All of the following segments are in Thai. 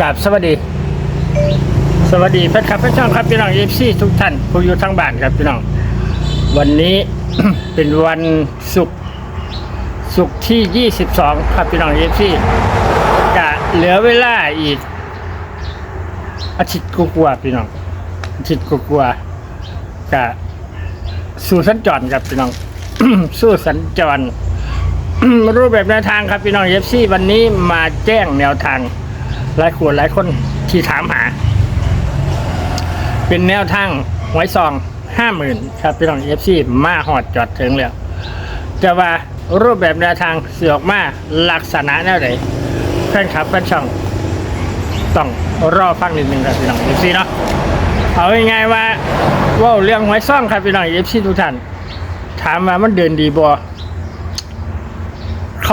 กับสวัสดี สวัสดีแฟนคลับแฟนช่องครับพี่น้องเอฟซีทุกท่านผู้อยู่ทางบ้านครับพี่น้อง วันนี้ เป็นวันศุกร์ศุกร์ที่ 22 ครับพี่น้องเอฟซีจะเหลือเวลาอีก อาทิตย์กว่าพี่น้องอาทิตย์กว่าจะสู่สัญจรครับพี่น้อง สู้สัญจรรูปแบบแนวทางครับพี่น้องเอฟซีวันนี้มาแจ้งแนวทาง หลายคนหลายคนที่ถามหา เป็นแนวทางหวยซองห้าหมื่นครับพี่น้องเอฟซีมาหอดจอดถึงแล้วจะว่ารูปแบบแนวทางเสือกมาลักษณะแนวไหนแฟนคลับแฟนช่องต้องรอฟังนิดนึงครับพี่น้องเอฟซีเนาะเอาง่ายๆว่าว่าเรื่องหวยซ่องครับพี่น้องเอฟซีทุกท่านถามว่ามันเดินดีบ่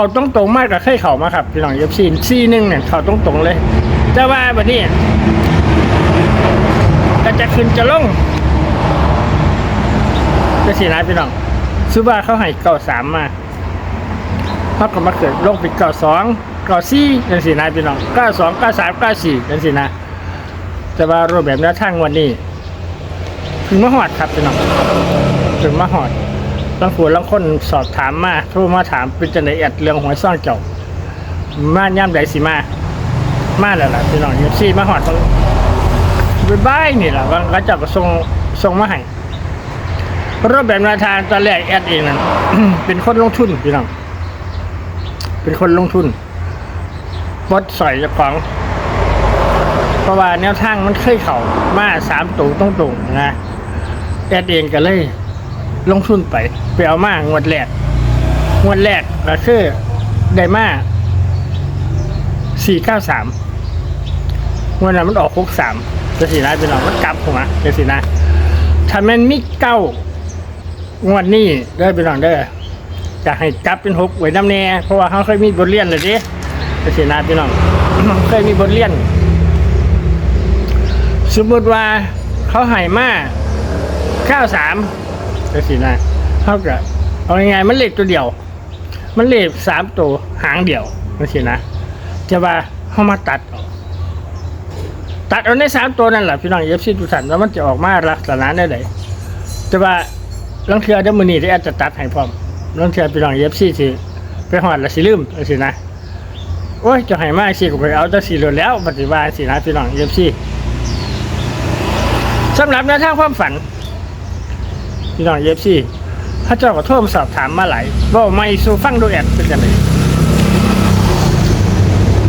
เขาต้องตรงมากกับเคยเขามาครับพี่น้องเอฟซีซีหนึ่งเนี่ยเขาต้องตรงเลย แต่ว่าแบัดนี้ก็จะขึ้นจะลงจะสีนะพี่น้องซูบาเขาให้เก่าสามมาเขาก็มาเกิดลงเป็นเก่าสองเก่าสี่นั่นสินะพี่น้องเก้าสองเก้าสามเก้าสี่นั่นสินะแต่ว่ารูปแบบแนวทางวันนี้ถึงมาหอดครับพี่น้องถึงมาหอด บางคนบางคนสอบถามมาโทรมาถามเป็นจังไดแอดเรื่องหวยซ่องเจ้ามาย่ำใดสิมา มาแล้วล่ะพี่น้องยูซี่มาหอดบายบายนี่แหละว่าเขาเจะก็ส่งส่งมาให้รูปแบบแนวทางตอนแรกแอดเองนั่นเป็นคนลงทุนพี่น้องเป็นคนลงทุนบดสอยจ้าของเพราะว่าแนวทางมันเคยเข่ามาสามตูตรงตรงนะแอดเองก็เลย ลงทุนไปไปเอามางวดแรกงวดแรกก็คือได้มาสี่เก้าสามงวดนั้นมันออกหกสามจะสีนะเป็นหรองมันกลับผมอะจะสีนะถ้ามันมีเก้างวดนี้ได้เป็นหรองเด้อจะให้กลับเป็นหกไว้น้ำแน่เพราะว่าเขาเคยมีบทเรียนเลยดิจะสีนะพี่น้องเคยมีบทเรียน สมมติว่าเขาให้มาเก้าสาม ก็สินะเขาก็เอายังไงายๆมันเลขตัวเดียว มันเลขสามตัวหางเดียวก็สินะจะว่าเขามาตัดออกตัดเอาในสามตัวนั่นแหละพี่น้องเอฟซีทุกท่านแล้วมันจะออกมาลักษณะได้ไหนจะว่าลังเทือเดมือนี่ได้อาจจะตัดให้พร้อมลังเทือพี่น้องเอฟซีสิไปหอดละสิลืมก็สินะโอ้ยจะให้มาสิก็ไปเอาจะสีเหลือแล้วปฏิบัติสินะพี่น้องเอฟซีสำหรับแนวทางความฝัน พี่น้องเอฟซีพระเจ้าก็โทรมาสอบถามมาหลายว่าไม่สู่ฟังดูแอดเป็นยังไง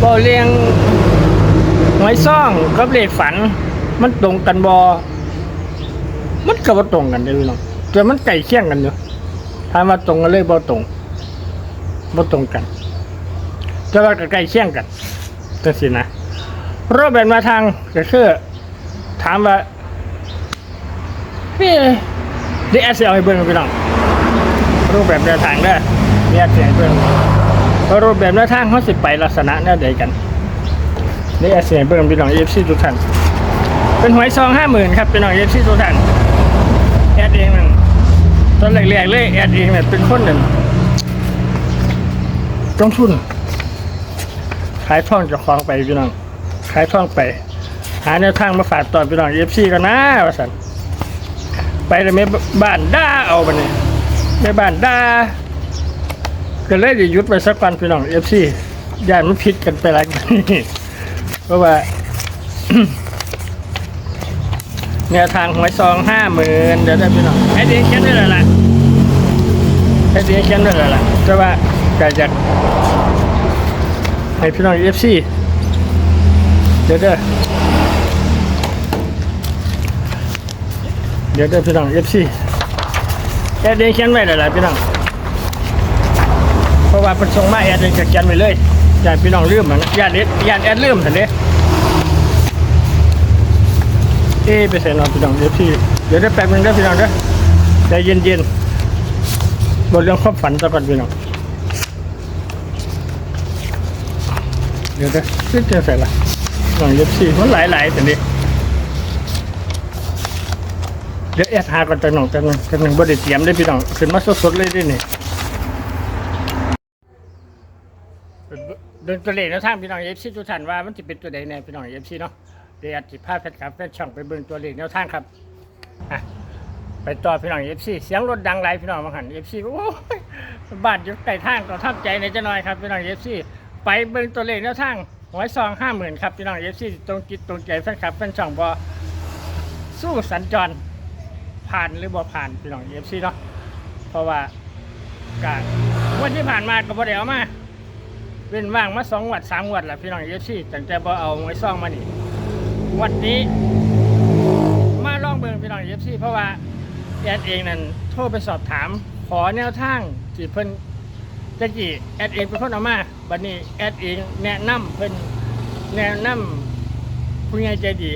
บ่เรียงหวยซ่องกับเลขฝัน มันตรงกันบอมันก็บ่ตรงกันเด้อพี่น้องแต่มันใกล้เคียงกันอยู่ถามว่าตรงกันเลยบ่ตรงบ่ตรงกันแต่ว่าก็ใกล้เคียงกันจังซี่นะรูปแบบแนวทางก็คือถามว่า นี่แอดเสียให้เบิ่งพี่น้องรูปแบบแนวทางเด้อเดี๋ยวแอดเสียให้เบิ่งว่ารูปแบบแนวทางเขาสิไปลักษณะแนวใดกันเดี๋ยวแอดเสียให้เบิ่งพี่น้องเอฟซีทุกท่านเป็นหวยซองห้าหมื่นครับพี่น้องเอฟซีทุกท่านแอดเองนั่นตอนแรกๆเลยแอดเองเนี่ยเป็นคนหนึ่งลงทุนขายท่องจากของไปพี่น้องขายท่องไป หาแนวทางมาฝากต่อพี่น้องเอฟซีกันนะว่าสัน ไปเลยไม่บ้านด่าเอาไปเนี่ยไม่บ้านด่าก็เลยจะยุดไปสักวันพี่น้องเอฟซีย่านมันผิดกันไปหลายกันนี่เพราะว่าแนวทางหวยซองห้าหมื่นเดี๋ยวได้พี่น้องไอ้ดียเขียนได้เลยล่ะไอ้ดียเขียนได้เลยล่ะแต่ว่าก็จะให้พี่น้องเอฟซีเดี๋ยวเด้อ ดี๋ยวเดี๋ยวพี่น้องเอฟซีแอดเองเขียนไว้หลายๆพี่น้องเพราะว่าเป็นส่งมาแอดเองก็เขียนไว้เลยญาติพี่น้องลืมเหมือนญาติเอ็ดญาติแอดลืมสันเด้เอ้ไปใส่นอนพี่น้องเอฟซีเดี๋ยวได้แป๊บนึงได้พี่น้องเด้อใจเย็นๆบทเรื่องความฝันซะก่อนพี่น้องเดี๋ยวเด้อขึ้นเจอใส่ละน้องเอฟซีมันหลายๆสันเด้ เดี๋ยวแอดหาก่อนจังหน่องจังหนึ่งจังหนึ่งบ่ได้เตรียมได้พี่น้องขึ้นมาสดๆเลยเดินี่เดินตัวเลขนวทางพี่น้องเอฟซีทุกท่านว่ามันจะเป็นตัวใดแน่พี่น้องเอฟซีเนาะเดี๋ยวจจะพาแฟนคลับแฟนช่องไปเบิ่งตัวเลขแนวทางครับอะไปต่อพี่น้องเอฟซีเสียงรถดังไรพี่น้องบาหันเอฟซีโอ้ยบ้านอยู่ใกล้ทางก็ทับใจในจะน้อยครับพี่น้องเอฟซีไปเบิ่งตัวเลขแนวทางหวยซองห้าหมื่นครับพี่น้องเอฟซีตรงจิตตรงใจแฟนคลับแฟนช่องบอสู้สัญจร ผ่านหรือบ่ผ่านพี่น้องเอฟซีเนาะเพราะว่าการวันที่ผ่านมาก็บ่ได้เอามาเว้นว่างมาสองวัดสามวัดแหละพี่น้องเอฟซีตั้งแต่พอเอาไว้ซ่องมานี่วันนี้ มาลองเบิ่งพี่น้องเอฟซีเพราะว่าแอดเองนั่นโทรไปสอบถาม ขอแนวทางที่เพิ่นตะกี้แอดเองเป็นคนเอามาบัดนี้แอดเองแนะนำเพิ่นแนะนำผู้ใหญ่ใจดี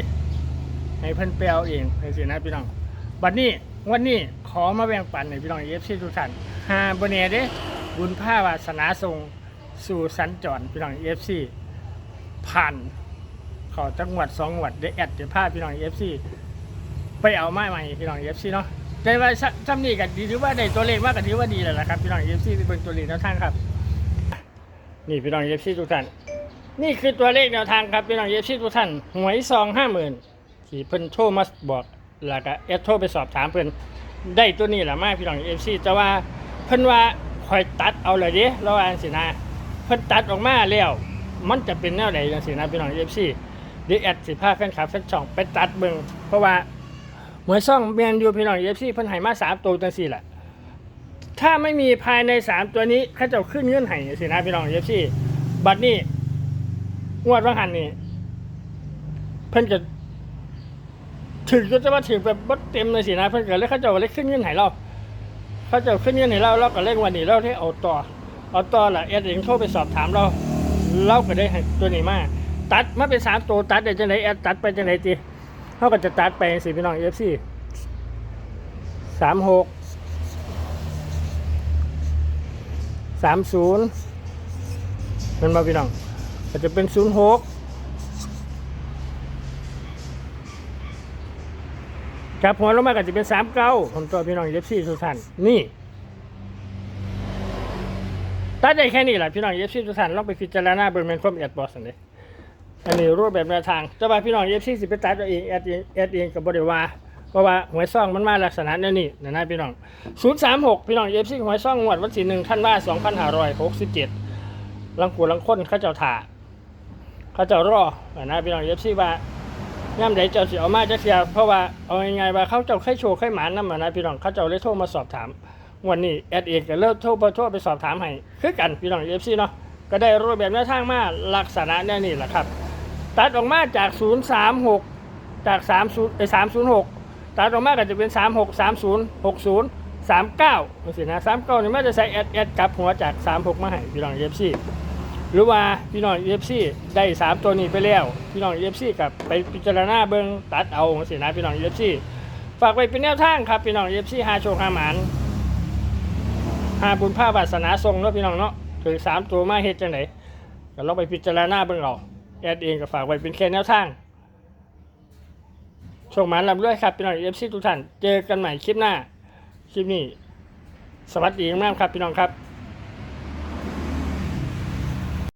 ให้เพิ่นไปเอาเองจังซี่นะพี่น้อง บัดนี้วันนี้ขอมาแบ่งปันให้พี่น้องเอฟซีทุกท่านหาบ่แน่เด้บุญภาวาสนาทรงสู่สัญจรพี่น้องเอฟซีผ่านขอจังหวัดสองจังหวัดได้แอดเดี๋ยวพาพี่น้องเอฟซีไปเอาไม้ใหม่พี่น้องเอฟซีเนาะแต่ว่าซ้ำนี่กันดีถือว่าได้ตัวเลขมากกันถือว่าดีแล้วละครับพี่น้องเอฟซีเป็นตัวเลขแนวทางครับ นี่พี่น้องเอฟซีทุกท่านนี่คือตัวเลขแนวทางครับพี่น้องเอฟซีทุกท่านหวยซองห้าหมื่นที่เพิ่นโทรมาบอก แล้วก็แอดโทรไปสอบถามเพิ่อนได้ตัวนี้แหละมากพี่น้องเอฟซีแต่ว่าเพิ่นว่าคอยตัดเอาเลยเดิระหว่างสินะเพิ่นตัดออกมาแล้วมันจะเป็นแนวใดจังซี่นะพี่น้องเอฟซีเดี๋ยวแอดสิพาแฟนคลับแฟนช่องไปตัดเบิ่งเพราะว่าหมวยซ่องแมนยูพี่น้องเอฟซีเพิ่นให้มาสามตัวจังซี่แหละถ้าไม่มีภายในสามตัวนี้เขาจะขึ้นเงื่อนไขจังซี่นะพี่น้องเอฟซีบัดนี้งวดว่างหันนี่เพิ่นจะ ถึงก็จะว่าถึงแบบบ่เต็มเลยสินะเพิ่นก็เลยเขาจะเลยขึ้นเงื่อนไขเราเขาเจะขึ้นเงื่อนไขเราเราก็เล่นวันนี้เราได้เอาต่อเอาต่อแหละเอ็ดเองโทรไปสอบถามเราเราก็ได้ตัวนี้มาตัดมาเป็นสามตัวตัดได้จังไหนแอดตัดไปจังไหนจีเขาก็จะตัดไปสิพี่น้องเอฟซีสามหกสามศูนย์มันมาพี่น้องก็จะเป็นศูนย์หก กับหัวลงมาก็จะเป็นสามเก้าผมตัวพี่น้องเอฟซีสุดท่านนี่ตัดได้แค่นี้แหละพี่น้องเอฟซีทุกท่านลองไปพิจารณาเบอร์แมนคอมแอดบอสเลยอันนี้รูปแบบแนวทางแต่ว่าพี่น้องเอฟซีสิไปตัดเอาเองแอดเองแอดเองกับบริวาเพราะว่าหวยซ่องมันมาลักษณะนี้นี่นะนะพี่น้องศูนย์สามหกพี่น้องเอฟซีหวยซ่องงวดวันที่หนึ่งท่านว่าสองพันห้าร้อยหกสิบเจ็ดลังกูลังค้นเขาเจ้าถ่าเขาเจ้ารอนะพี่น้องเอฟซีว่า ย่ำใดเจ้าสิเอามาจะเสียเพราะว่าเอายังไงว่าเขาเจ้าไข่โชว์ไข่หมานนั่นนะพี่น้องเขาเจ้าเลยโทรมาสอบถามวันนี้แอดเองก็เลิกโทรไปโทรไปสอบถามให้คือกันพี่น้องเอฟซีเนาะก็ได้รูปแบบแนวทางมาลักษณะแนวนี้แหละครับ ตัดออกมาจาก 036 จาก 30ไอ้306 ตัดออกมาก็จะเป็น 36 30 60 39มันสินะ39นี่มันจะใส่แอดแอดกลับหัวจาก 36 มาให้พี่น้องเอฟซี หรือว่าพี่น้องเอฟซีได้3ตัวนี้ไปแล้ว พี่น้องเอฟซีกับไปพิจารณาเบิงตัดเอาสินะพี่น้องเอฟซีฝากไว้เป็นแนวทางครับพี่น้องเอฟซีหาโชคหาหมานหาบุญภาพวาสนาทรงเนาะพี่น้องเนาะถึงสามตัวมาเฮ็ดจังไหนก็ลองไปพิจารณาเบิ่งเอาแอดเองก็ฝากไว้เป็นแค่แนวทางโชคหมานลำด้วยครับพี่น้องเอฟซีทุกท่านเจอกันใหม่คลิปหน้าคลิปนี้สวัสดีมากครับพี่น้องครับ